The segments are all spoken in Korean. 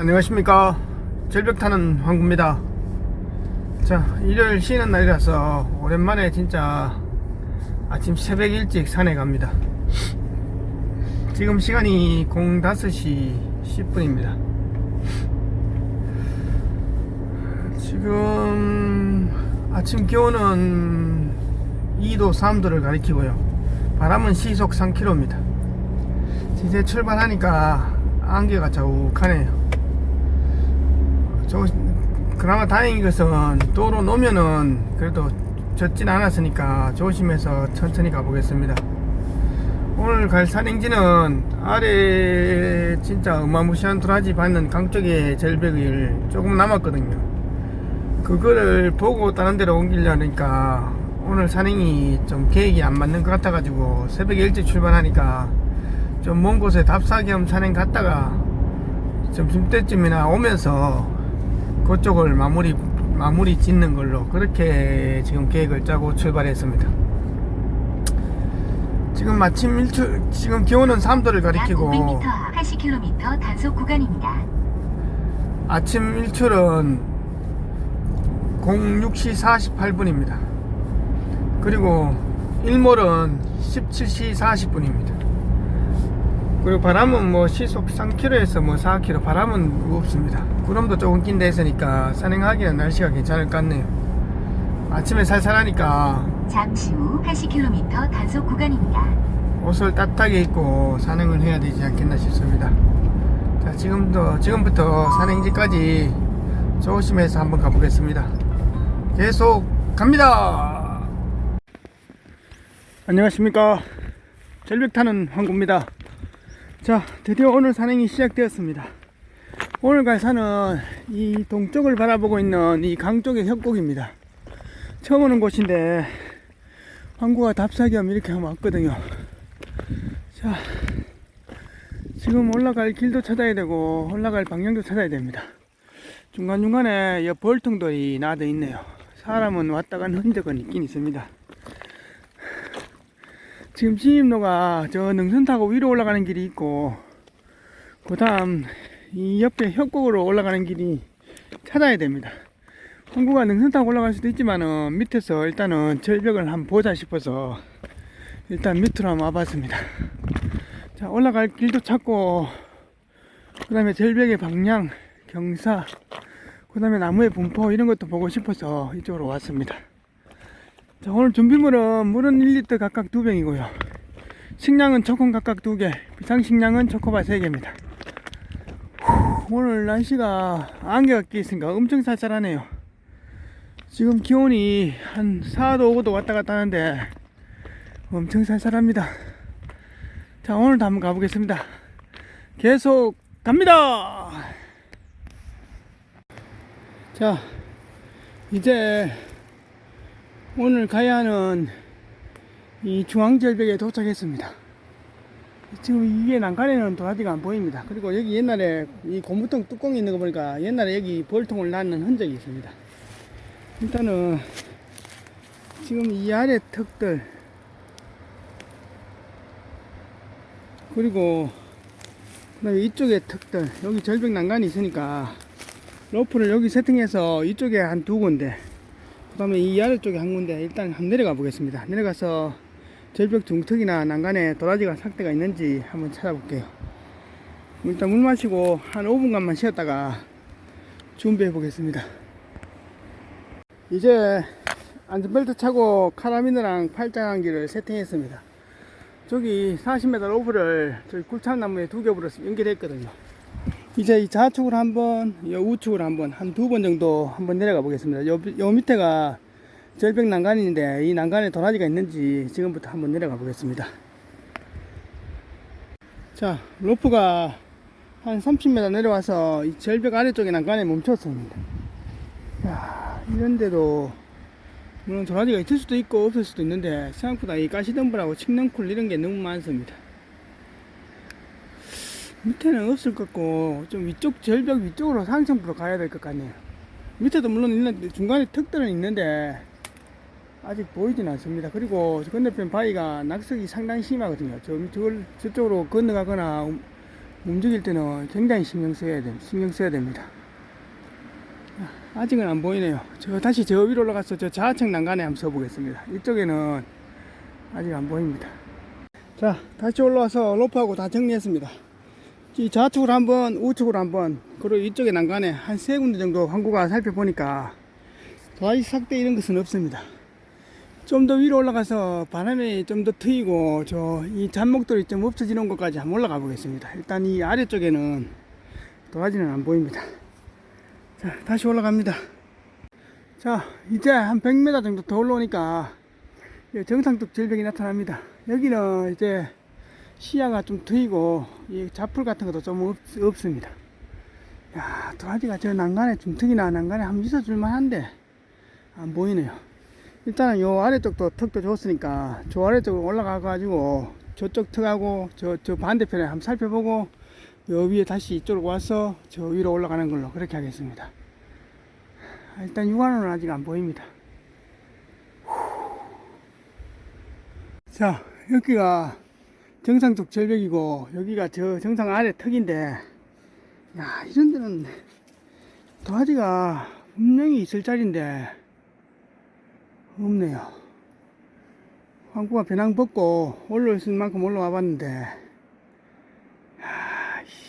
안녕하십니까. 절벽 타는 황구입니다. 자 일요일 쉬는 날이라서 오랜만에 진짜 아침 새벽 일찍 산에 갑니다. 지금 시간이 05시 10분입니다. 지금 아침 기온은 2도 3도를 가리키고요. 바람은 시속 3km입니다 이제 출발하니까 안개가 자욱하네요. 저 그나마 다행인 것은 도로 놓으면은 그래도 젖진 않았으니까 조심해서 천천히 가보겠습니다. 오늘 갈 산행지는 아래 진짜 어마무시한 도라지 받는 강쪽에 절벽을 조금 남았거든요. 그거를 보고 다른 데로 옮기려니까 오늘 산행이 좀 계획이 안 맞는 것 같아가지고 새벽에 일찍 출발하니까 좀 먼 곳에 답사 겸 산행 갔다가 점심때쯤이나 오면서 그쪽을 마무리 마무리 짓는 걸로 그렇게 지금 계획을 짜고 출발했습니다. 지금 마침 일출 지금 기온은 3도를 약 가리키고 500m 앞 80km 단속 구간입니다. 아침 일출은 06시 48분입니다. 그리고 일몰은 17시 40분입니다. 그리고 바람은 뭐 시속 3km에서 뭐 4km 바람은 없습니다. 구름도 조금 낀 데 있으니까 산행하기는 날씨가 괜찮을 것 같네요. 아침에 살살하니까 잠시 후 80km 단속 구간입니다. 옷을 따뜻하게 입고 산행을 해야 되지 않겠나 싶습니다. 자, 지금도, 지금부터 산행지까지 조심해서 한번 가보겠습니다. 계속 갑니다! 안녕하십니까. 절벽 타는 황구입니다. 자, 드디어 오늘 산행이 시작되었습니다. 오늘 갈 산은 이 동쪽을 바라보고 있는 이 강 쪽의 협곡입니다. 처음 오는 곳인데 황구가 답사 겸 이렇게 한번 왔거든요. 자, 지금 올라갈 길도 찾아야 되고 올라갈 방향도 찾아야 됩니다. 중간중간에 옆 벌통들이 나도 있네요. 사람은 왔다 간 흔적은 있긴 있습니다. 지금 진입로가 저 능선 타고 위로 올라가는 길이 있고 그 다음 이 옆에 협곡으로 올라가는 길이 찾아야 됩니다. 항구가 능선 타고 올라갈 수도 있지만은 밑에서 일단은 절벽을 한번 보자 싶어서 일단 밑으로 한번 와봤습니다. 자 올라갈 길도 찾고 그 다음에 절벽의 방향, 경사, 그 다음에 나무의 분포 이런 것도 보고 싶어서 이쪽으로 왔습니다. 자 오늘 준비물은 물은 1리터 각각 2병이고요. 식량은 초콘 각각 2개, 비상식량은 초코바 3개입니다. 오늘 날씨가 안개가 끼 있으니까 엄청 쌀쌀하네요. 지금 기온이 한 4도, 5도 왔다 갔다 하는데 엄청 쌀쌀합니다. 자, 오늘도 한번 가보겠습니다. 계속 갑니다! 자, 이제 오늘 가야 하는 이 중앙절벽에 도착했습니다. 지금 이게 난간에는 도라지가 안 보입니다. 그리고 여기 옛날에 이 고무통 뚜껑이 있는 거 보니까 옛날에 여기 볼통을 낳는 흔적이 있습니다. 일단은 지금 이 아래 턱들 그리고 그다음에 이쪽에 턱들 여기 절벽 난간이 있으니까 로프를 여기 세팅해서 이쪽에 한 두 군데 그 다음에 이 아래쪽에 한 군데 일단 한번 내려가 보겠습니다 내려가서 절벽 중턱이나 난간에 도라지가 삭대가 있는지 한번 찾아볼게요 일단 물 마시고 한 5분간만 쉬었다가 준비해 보겠습니다 이제 안전벨트 차고 카라비너랑 팔짱기를 세팅했습니다. 저기 40m 로브를 저기 굴참나무에 두 겹으로 연결했거든요. 이제 이 좌측으로 한번, 요 우측으로 한번, 한 두 번 정도 한번 내려가 보겠습니다. 요, 요 밑에가 절벽 난간인데 이 난간에 도라지가 있는지 지금부터 한번 내려가 보겠습니다. 자, 로프가 한 30m 내려와서 이 절벽 아래쪽에 난간에 멈췄습니다. 야, 이런데도 물론 도라지가 있을 수도 있고 없을 수도 있는데 생각보다 이 가시덤불하고 칡넝쿨 이런 게 너무 많습니다. 밑에는 없을 것 같고 좀 위쪽 절벽 위쪽으로 상층부로 가야 될 것 같네요. 밑에도 물론 있는데 중간에 턱들은 있는데 아직 보이진 않습니다. 그리고 저 건너편 바위가 낙석이 상당히 심하거든요. 저, 저걸 저쪽으로 건너가거나 움직일 때는 굉장히 신경 써야 됩니다. 신경 써야 됩니다. 아직은 안 보이네요. 저 다시 저 위로 올라가서 저 좌측 난간에 한번 써보겠습니다. 이쪽에는 아직 안 보입니다. 자, 다시 올라와서 로프하고 다 정리했습니다. 이 좌측으로 한번, 우측으로 한번, 그리고 이쪽에 난간에 한 세 군데 정도 항구가 살펴보니까 도화지 삭대 이런 것은 없습니다. 좀 더 위로 올라가서 바람이 좀 더 트이고 저 이 잔목들이 좀 없어지는 것까지 한번 올라가 보겠습니다. 일단 이 아래쪽에는 도화지는 안 보입니다. 자, 다시 올라갑니다. 자, 이제 한 100m 정도 더 올라오니까 이 정상적 절벽이 나타납니다. 여기는 이제 시야가 좀 트이고 이 잡풀 같은 것도 좀 없, 없습니다. 야, 도화지가 저 난간에 좀 특이나 난간에 한번 있어줄만 한데 안 보이네요. 일단은 요 아래쪽도 턱도 좋았으니까 저 아래쪽으로 올라가 가지고 저쪽 턱하고 저, 저 반대편에 한번 살펴보고 요 위에 다시 이쪽으로 와서 저 위로 올라가는 걸로 그렇게 하겠습니다. 아, 일단 육안으로는 아직 안 보입니다. 자, 여기가 정상적 절벽이고 여기가 저 정상 아래 턱인데 야, 이런 데는 도화지가 분명히 있을 자리인데 없네요. 항구가 배낭 벗고 올라올 수 있는 만큼 올라와 봤는데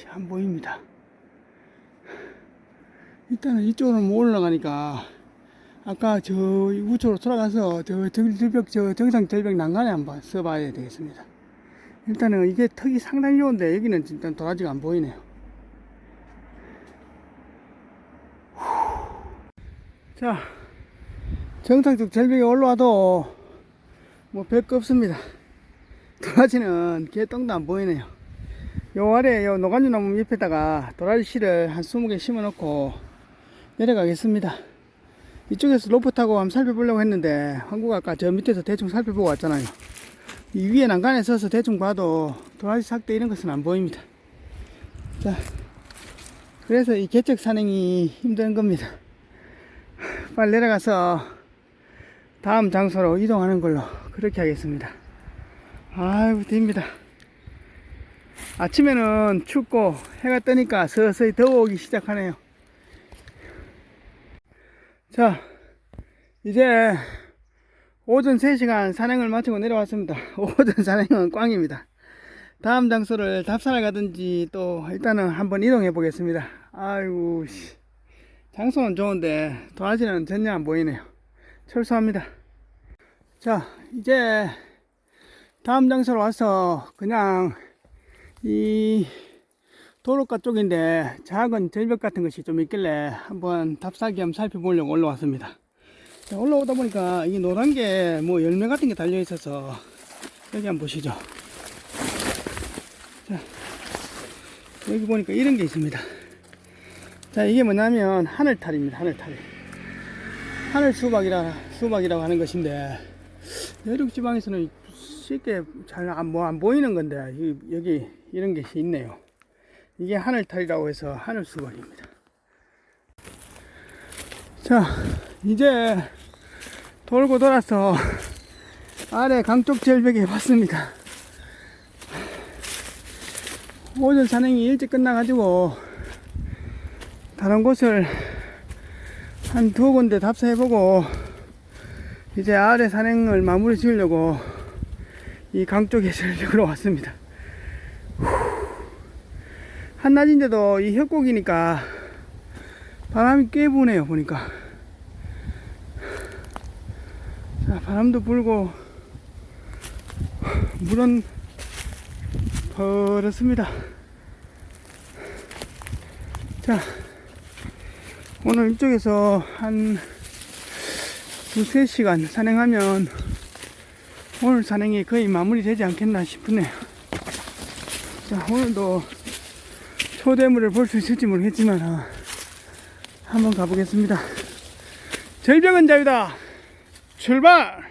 안 보입니다. 일단은 이쪽으로 못 올라가니까 아까 저 우측으로 돌아가서 저 절벽 저 정상 절벽 난간에 한번 써봐야 되겠습니다. 일단은 이게 턱이 상당히 좋은데 여기는 일단 도라지가 안 보이네요. 자, 정상적 절벽에 올라와도 뭐 별거 없습니다. 도라지는 개똥도 안 보이네요. 요 아래 요 노간주 나무 옆에다가 도라지 씨를 한 20개 심어 놓고 내려가겠습니다. 이쪽에서 로프 타고 한번 살펴보려고 했는데 한국 아까 저 밑에서 대충 살펴보고 왔잖아요. 이 위에 난간에 서서 대충 봐도 도라지 삭대 이런 것은 안 보입니다. 자, 그래서 이 개척 산행이 힘든 겁니다. 빨리 내려가서 다음 장소로 이동하는 걸로 그렇게 하겠습니다. 아이고, 됩니다. 아침에는 춥고 해가 뜨니까 서서히 더워오기 시작하네요. 자, 이제 오전 3시간 산행을 마치고 내려왔습니다. 오전 산행은 꽝입니다. 다음 장소를 답산을 가든지 또 일단은 한번 이동해 보겠습니다. 아이고, 씨. 장소는 좋은데 도화지는 전혀 안 보이네요. 철수합니다. 자, 이제 다음 장소로 와서 그냥 이 도로가 쪽인데 작은 절벽 같은 것이 좀 있길래 한번 답사기 한번 살펴보려고 올라왔습니다. 자, 올라오다 보니까 이 노란 게 뭐 열매 같은 게 달려 있어서 여기 한번 보시죠. 자, 여기 보니까 이런 게 있습니다. 자, 이게 뭐냐면 하늘탈입니다. 하늘탈. 하늘 수박이라 수박이라고 하는 것인데 내륙 지방에서는 쉽게 잘안뭐안 보이는 건데 이- 여기 이런 것이 있네요. 이게 하늘탈이라고 해서 하늘 수박입니다. 자, 이제 돌고 돌아서 아래 강쪽 절벽에 왔습니다. 오전 산행이 일찍 끝나가지고 다른 곳을 한 두 군데 답사해보고 이제 아래 산행을 마무리 지으려고 이 강 쪽에 절벽으로 왔습니다. 한낮인데도 이 협곡이니까 바람이 꽤 부네요 보니까 자 바람도 불고 물은 버렸습니다 자 오늘 이쪽에서 한 두세 시간 산행하면 오늘 산행이 거의 마무리 되지 않겠나 싶으네요 자 오늘도 초대물을 볼 수 있을지 모르겠지만 어, 한번 가보겠습니다. 절벽은 자유다. 출발.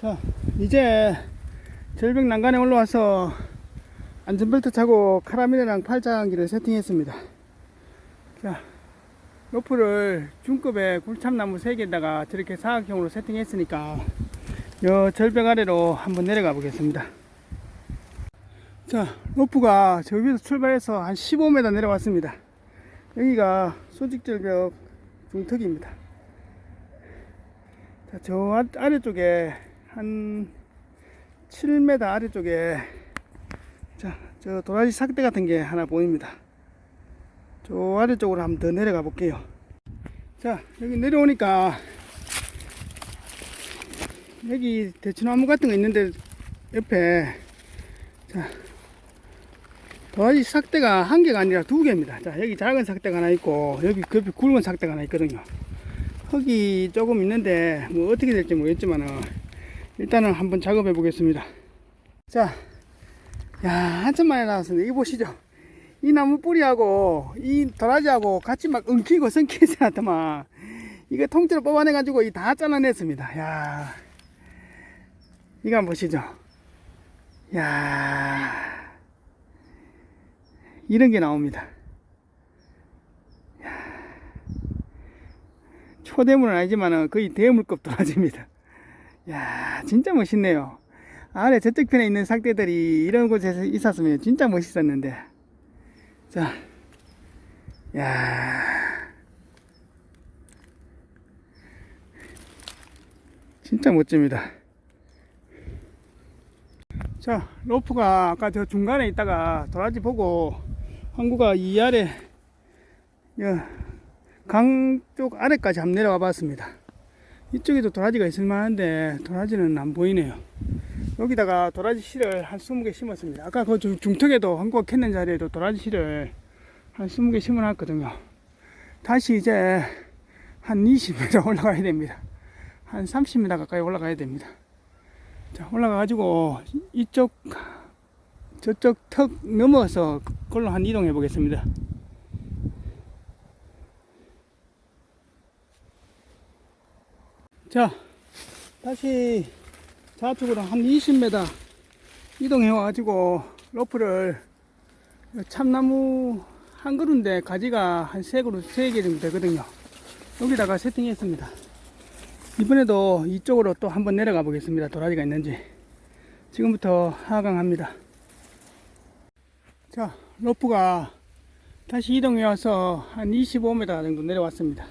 자 이제 절벽 난간에 올라와서 안전벨트 차고 카라멜이랑 팔짱기를 세팅했습니다. 자 로프를 중급의 굴참나무 3개에다가 저렇게 사각형으로 세팅했으니까 요 절벽 아래로 한번 내려가 보겠습니다. 자, 로프가 저 위에서 출발해서 한 15m 내려왔습니다. 여기가 소직절벽 중턱입니다. 자, 저 아- 아래쪽에 한 7m 아래쪽에 자, 저 도라지 삭대 같은 게 하나 보입니다. 저 아래쪽으로 한번 더 내려가 볼게요. 자, 여기 내려오니까 여기 대추나무 같은 거 있는데 옆에 자 도라지 삭대가 한 개가 아니라 두 개입니다. 자 여기 작은 삭대가 하나 있고 여기 그 옆에 굵은 삭대가 하나 있거든요. 흙이 조금 있는데 뭐 어떻게 될지 모르겠지만은 일단은 한번 작업해 보겠습니다. 자, 야 한참 만에 나왔습니다. 이거 보시죠. 이 나무 뿌리하고 이 도라지하고 같이 막 엉키고 성키지 않더만 이거 통째로 뽑아내 가지고 이 다 잘라냈습니다. 야 이거 한번 보시죠. 야 이런 게 나옵니다. 초대물은 아니지만 거의 대물급 도라지입니다. 야 진짜 멋있네요. 아래 저쪽 편에 있는 삭대들이 이런 곳에 있었으면 진짜 멋있었는데. 자, 야 진짜 멋집니다. 자, 로프가 아까 저 중간에 있다가 도라지 보고 항구가 이 아래 강 쪽 아래까지 한번 내려와 봤습니다. 이쪽에도 도라지가 있을 만한데 도라지는 안 보이네요. 여기다가 도라지 씨를 한 20개 심었습니다. 아까 그 중- 중턱에도 한국가 캔는 자리에도 도라지 씨를 한 20개 심어놨거든요. 다시 이제 한 20m 올라가야 됩니다. 한 30m 가까이 올라가야 됩니다. 자, 올라가가지고 이쪽 저쪽 턱 넘어서 그걸로 한 이동해 보겠습니다. 자, 다시 좌측으로 한 20m 이동해 와가지고 로프를 참나무 한 그루인데 가지가 한 세 그루 세 개 정도 되거든요. 여기다가 세팅했습니다. 이번에도 이쪽으로 또 한번 내려가 보겠습니다. 도라지가 있는지. 지금부터 하강합니다. 자, 로프가 다시 이동해 와서 한 25m 정도 내려왔습니다.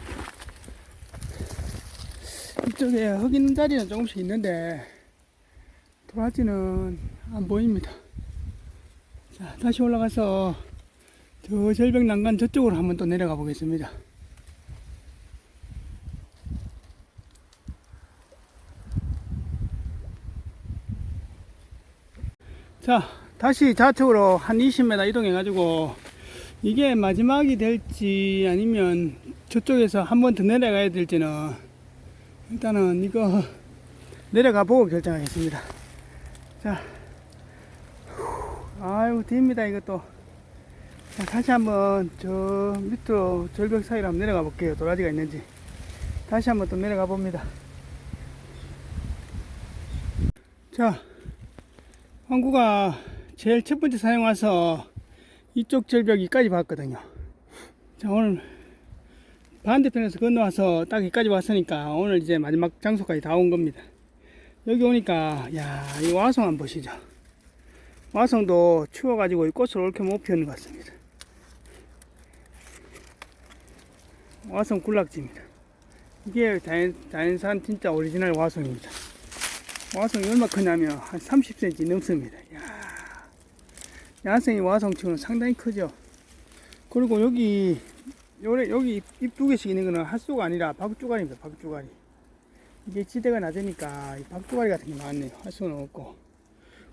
이쪽에 흙 있는 자리는 조금씩 있는데 도라지는 안 보입니다. 자, 다시 올라가서 저 절벽 난간 저쪽으로 한번 또 내려가 보겠습니다. 자, 다시 좌측으로 한 20m 이동해 가지고 이게 마지막이 될지 아니면 저쪽에서 한 번 더 내려가야 될지는 일단은 이거 내려가 보고 결정하겠습니다. 자, 아유, 딥니다, 이것도. 자, 다시 한번 저 밑으로 절벽 사이로 한번 내려가 볼게요. 도라지가 있는지. 다시 한번 또 내려가 봅니다. 자, 항구가 제일 첫 번째 사용 와서 이쪽 절벽 이까지 봤거든요. 자, 오늘 반대편에서 건너와서 딱 여기까지 왔으니까 오늘 이제 마지막 장소까지 다 온 겁니다. 여기 오니까, 야, 이 와송 한번 보시죠. 와송도 추워가지고 이 꽃을 옳게 못 피우는 것 같습니다. 와송 군락지입니다. 이게 자연, 자연산 진짜 오리지널 와송입니다. 와송이 얼마 크냐면 한 30cm 넘습니다. 야 야생의 와송치고는 상당히 크죠. 그리고 여기 요래 여기 잎 두 개씩 있는 거는 핫소가 아니라 박주가리입니다. 박주가리. 이게 지대가 낮으니까 이 박주가리 같은 게 많네요. 핫소는 없고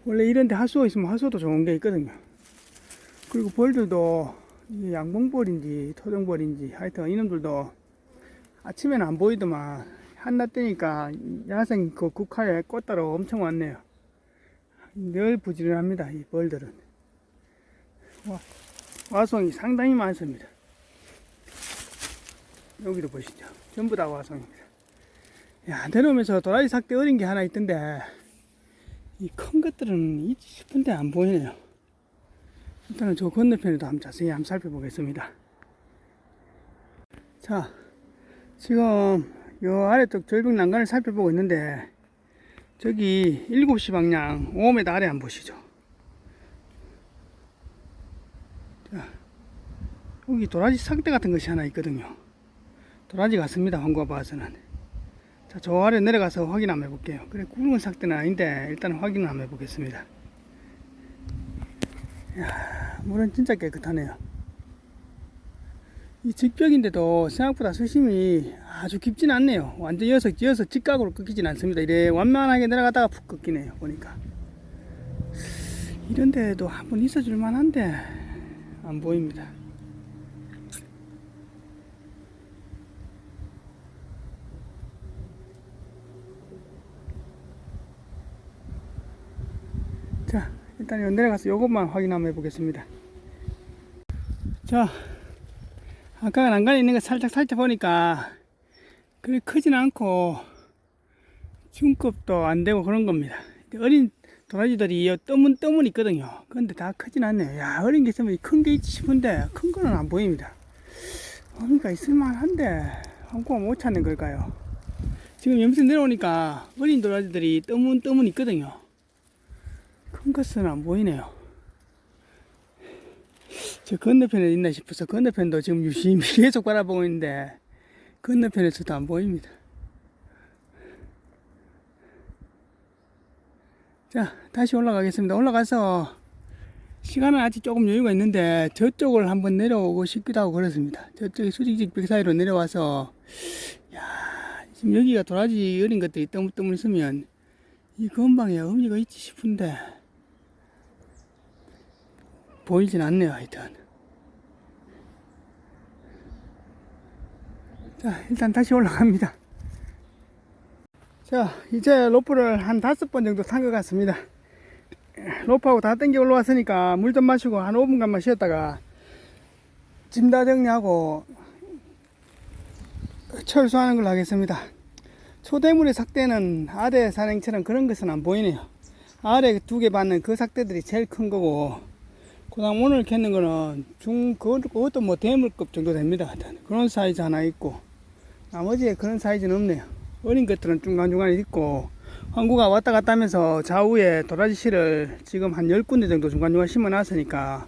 원래 이런 데 핫소가 있으면 핫소도 좋은 게 있거든요. 그리고 벌들도 양봉벌인지 토종벌인지 하여튼 이놈들도 아침에는 안 보이더만 한낮 때니까 야생 그 국화에 꽃따로 엄청 왔네요. 늘 부지런합니다. 이 벌들은. 와, 와송이 상당히 많습니다. 여기도 보시죠. 전부 다 화성입니다. 야, 내려오면서 도라지 삭대 어린 게 하나 있던데, 이 큰 것들은 있지 싶은데 안 보이네요. 일단은 저 건너편에도 한번 자세히 한번 살펴보겠습니다. 자, 지금 요 아래쪽 절벽 난간을 살펴보고 있는데, 저기 7시 방향 5m 아래 안 보시죠? 자, 여기 도라지 상대 같은 것이 하나 있거든요. 도라지 같습니다. 황구가 봐서는. 자, 저 아래 내려가서 확인 한번 해볼게요. 그래, 굵은 삭대는 아닌데, 일단 확인을 한번 해보겠습니다. 이야, 물은 진짜 깨끗하네요. 이 직벽인데도 생각보다 수심이 아주 깊진 않네요. 완전 이어서, 이어서 직각으로 꺾이진 않습니다. 이래 완만하게 내려가다가 푹 꺾이네요. 보니까. 이런 데도 한번 있어줄 만한데, 안 보입니다. 자, 일단 요 내려가서 요것만 확인 한번 해보겠습니다. 자, 아까 난간에 있는 거 살짝 살짝 보니까 그리 크진 않고 중급도 안 되고 그런 겁니다. 어린 도라지들이 요 떠문 떠문 있거든요. 근데 다 크진 않네요. 야, 어린 게 있으면 큰 게 있지 싶은데 큰 거는 안 보입니다. 어미가 있을만한데 한국가 못 찾는 걸까요? 지금 염수 내려오니까 어린 도라지들이 떠문 떠문 있거든요. 큰 것은 안 보이네요. 저 건너편에 있나 싶어서 건너편도 지금 유심히 계속 바라보고 있는데 건너편에서도 안 보입니다. 자, 다시 올라가겠습니다. 올라가서 시간은 아직 조금 여유가 있는데 저쪽을 한번 내려오고 싶기도 하고 그렇습니다. 저쪽에 수직직 벽 사이로 내려와서 야, 지금 여기가 도라지 어린 것들이 떠물떠물 있으면 이 근방에 의미가 있지 싶은데 보이진 않네요 하여튼. 자 일단 다시 올라갑니다. 자 이제 로프를 한 다섯 번 정도 탄 것 같습니다. 로프하고 다 땡겨 올라왔으니까 물 좀 마시고 한 5분간만 쉬었다가 짐 다 정리하고 철수하는 걸로 하겠습니다. 초대물의 삭대는 아래 산행처럼 그런 것은 안 보이네요. 아래 두 개 받는 그 삭대들이 제일 큰 거고 오늘 캔는 거는 중 그것- 그것도 뭐 대물급 정도 됩니다. 그런 사이즈 하나 있고 나머지에 그런 사이즈는 없네요. 어린 것들은 중간중간에 있고 황구가 왔다 갔다 하면서 좌우에 도라지 씨를 지금 한 10군데 정도 중간중간 심어 놨으니까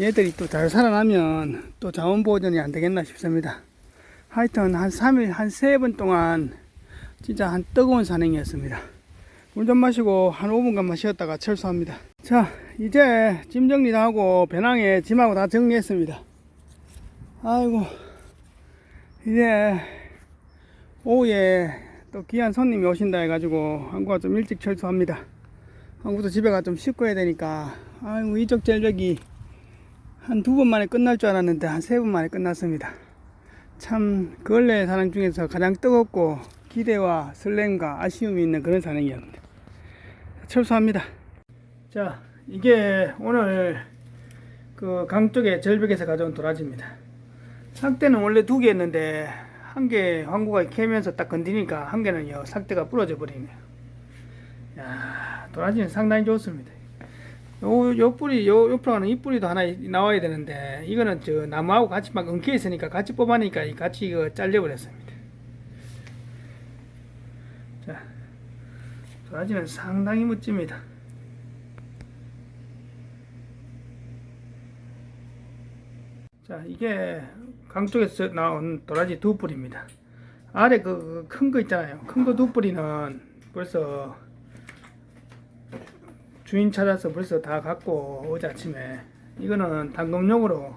얘들이 또 잘 살아나면 또 자원 보존이 안 되겠나 싶습니다. 하여튼 한 3일 한 3번 동안 진짜 한 뜨거운 산행이었습니다. 물 좀 마시고 한 5분간만 쉬었다가 철수합니다. 자, 이제 짐 정리 다 하고 배낭에 짐하고 다 정리했습니다. 아이고, 이제 오후에 또 귀한 손님이 오신다 해가지고 한국가 좀 일찍 철수합니다. 한국도 집에 가 좀 씻고 해야 되니까 아이고 이쪽 절벽이 한 두 번 만에 끝날 줄 알았는데 한 세 번 만에 끝났습니다. 참 근래 사랑 중에서 가장 뜨겁고 기대와 설렘과 아쉬움이 있는 그런 산행이었습니다. 철수합니다. 자, 이게 오늘 그 강 쪽에 절벽에서 가져온 도라지입니다. 삭대는 원래 두 개였는데 한 개 황구가 캐면서 딱 건드니까 한 개는요 삭대가 부러져 버리네요. 야, 도라지는 상당히 좋습니다. 요, 요 뿌리, 요, 옆으로 가는 이 뿌리도 하나 나와야 되는데, 이거는 저 나무하고 같이 막 엉켜 있으니까 같이 뽑아내니까 이 같이 이거 잘려버렸습니다. 자, 도라지는 상당히 멋집니다. 자, 이게 강 쪽에서 나온 도라지 두 뿌리입니다. 아래 그 큰 거 있잖아요. 큰 거 두 뿌리는 벌써 주인 찾아서 벌써 다 갖고 어제 아침에 이거는 당금용으로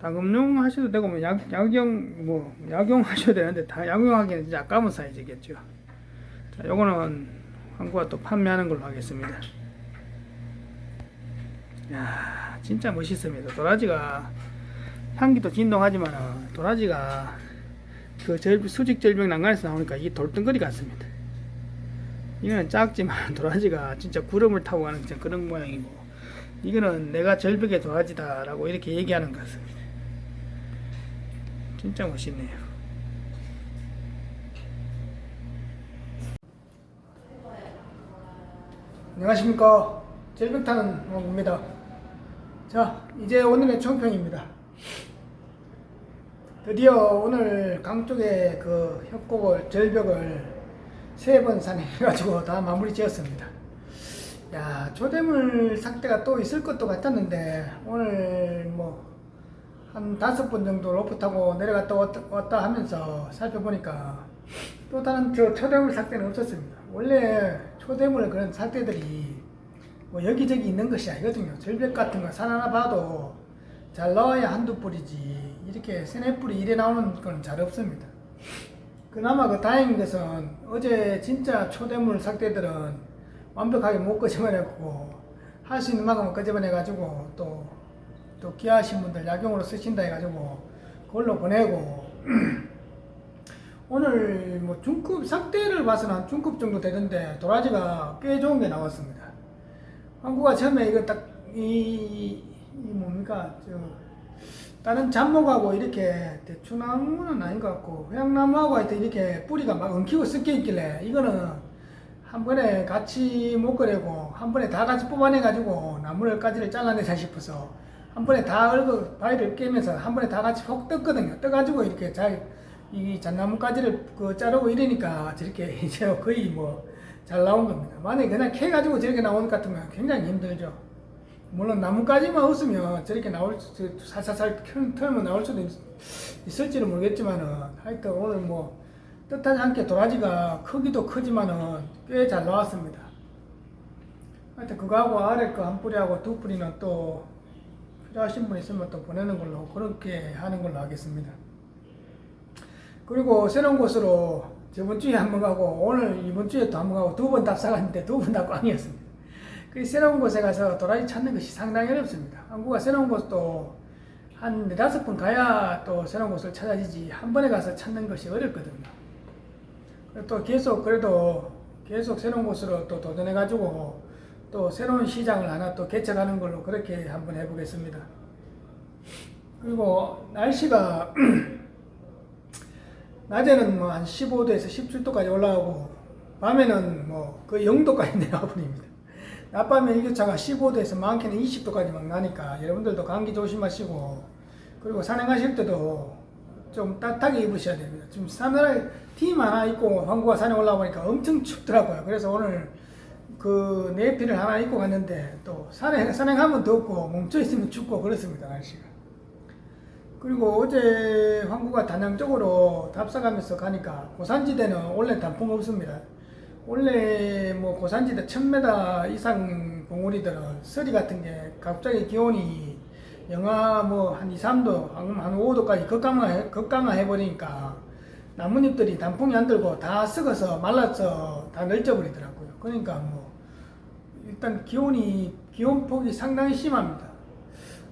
당금용 하셔도 되고 뭐 약, 약용 뭐 약용 하셔도 되는데 다 약용하기는 진짜 아까운 사이즈겠죠. 자, 요거는 한국가 또 판매하는 걸로 하겠습니다. 야, 진짜 멋있습니다. 도라지가 향기도 진동하지만 도라지가 그 절, 수직 절벽 난간에서 나오니까 이게 돌덩거리 같습니다. 이거는 작지만 도라지가 진짜 구름을 타고 가는 그런 모양이고 이거는 내가 절벽의 도라지다라고 이렇게 얘기하는 것 같습니다. 진짜 멋있네요. 안녕하십니까 타는 왕입니다. 자 이제 오늘의 총평입니다. 드디어 오늘 강 쪽에 그 협곡을 절벽을 세 번 산행해가지고 다 마무리 지었습니다. 야 조대물 삭대가 또 있을 것도 같았는데 오늘 뭐 한 다섯 번 정도 로프 타고 내려갔다 왔다, 왔다 하면서 살펴보니까 또 다른 저 초대물 삭대는 없었습니다. 원래 초대물 그런 삭대들이 뭐 여기저기 있는 것이 아니거든요. 절벽 같은 거산 하나 봐도 잘 나와야 한두 뿌리지 이렇게 세네 뿌리 이래 나오는 건 잘 없습니다. 그나마 그 다행인 것은 어제 진짜 초대물 삭대들은 완벽하게 못 끄집어내고 할 수 있는 만큼 끄집어내가지고 또, 또 귀하신 분들 약용으로 쓰신다 해가지고 그걸로 보내고 오늘 뭐 중급 삭대를 봐서는 한 중급 정도 되던데 도라지가 꽤 좋은 게 나왔습니다. 한국가 처음에 이거 딱 이 이 뭡니까 저 다른 잡목하고 이렇게 대추나무는 아닌 것 같고 회양나무하고 하여튼 이렇게 뿌리가 막 엉키고 섞여 있길래 이거는 한 번에 같이 못 꺼내고 한 번에 다 같이 뽑아내 가지고 나무를 가지를 잘라내자 싶어서 한 번에 다 얼굴 바위를 깨면서 한 번에 다 같이 푹 떴거든요. 떠가지고 이렇게 잘 이 잣나무 가지를 그 자르고 이러니까 저렇게 이제 거의 뭐 잘 나온 겁니다. 만약에 그냥 캐 가지고 저렇게 나오는 것 같으면 굉장히 힘들죠. 물론 나뭇가지만 없으면 저렇게 나올 수, 살살살 털- 털면 나올 수도 있, 있을지는 모르겠지만은 하여튼 오늘 뭐 뜻하지 않게 도라지가 크기도 크지만은 꽤 잘 나왔습니다. 하여튼 그거하고 아래 거 한 뿌리하고 두 뿌리는 또 필요하신 분 있으면 또 보내는 걸로 그렇게 하는 걸로 하겠습니다. 그리고 새로운 곳으로 저번 주에 한 번 가고 오늘 이번 주에 또 한 번 가고 두번 답사갔는데 두 번 다 꽝이었습니다. 그 새로운 곳에 가서 도라지 찾는 것이 상당히 어렵습니다. 한국가 새로운 곳도 한 네다섯 번 가야 또 새로운 곳을 찾아지지 한 번에 가서 찾는 것이 어렵거든요. 또 계속 그래도 계속 새로운 곳으로 또 도전해가지고 또 새로운 시장을 하나 또 개척하는 걸로 그렇게 한번 해보겠습니다. 그리고 날씨가 낮에는 뭐 한 15도에서 17도까지 올라오고 밤에는 뭐그 0도까지 내려와 버립니다. 낮밤에 일교차가 15도에서 많게는 20도까지 막 나니까 여러분들도 감기 조심하시고 그리고 산행하실 때도 좀 따뜻하게 입으셔야 됩니다. 지금 산에 팀 하나 입고 황구가 산에 올라오니까 엄청 춥더라고요. 그래서 오늘 그 내피를 하나 입고 갔는데 또 산에 산행하면 덥고 멈춰 있으면 춥고 그렇습니다 날씨가. 그리고 어제 황구가 단양 쪽으로 답사가면서 가니까 고산지대는 원래 단풍 없습니다. 원래 뭐 고산지대 1000m 이상 봉우리들은 서리 같은 게 갑자기 기온이 영하 뭐 한 2, 3도, 한 5도까지 급강하, 급강하 해버리니까 나뭇잎들이 단풍이 안 들고 다 썩어서 말라서 다 널쩍버리더라고요. 그러니까 뭐 일단 기온이 기온폭이 상당히 심합니다.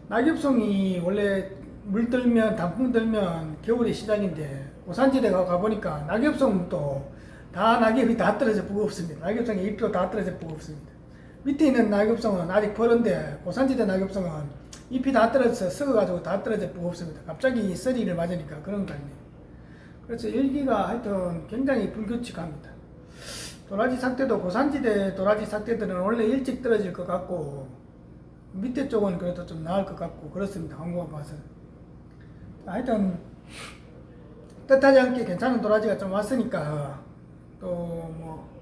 낙엽송이 원래 물 들면 단풍 들면 겨울이 시작인데 고산지대 가 가보니까 낙엽송도 다 낙엽이 다 떨어져 무겁습니다. 낙엽송의 잎도 다 떨어져 무겁습니다. 밑에 있는 낙엽송은 아직 버른데 고산지대 낙엽송은 잎이 다 떨어져서 썩어가지고 다 떨어져 무겁습니다. 갑자기 서리를 맞으니까 그런 거 아니에요. 그래서 일기가 하여튼 굉장히 불규칙합니다. 도라지 삭대도 고산지대 도라지 삭대들은 원래 일찍 떨어질 것 같고 밑에 쪽은 그래도 좀 나을 것 같고 그렇습니다. 한국어 봐서. 하여튼 뜻하지 않게 괜찮은 도라지가 좀 왔으니까 또 뭐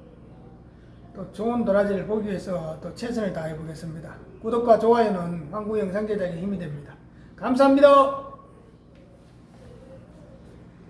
또 좋은 도라지를 보기 위해서 또 최선을 다해 보겠습니다. 구독과 좋아요는 한국 영상 제작에 힘이 됩니다. 감사합니다.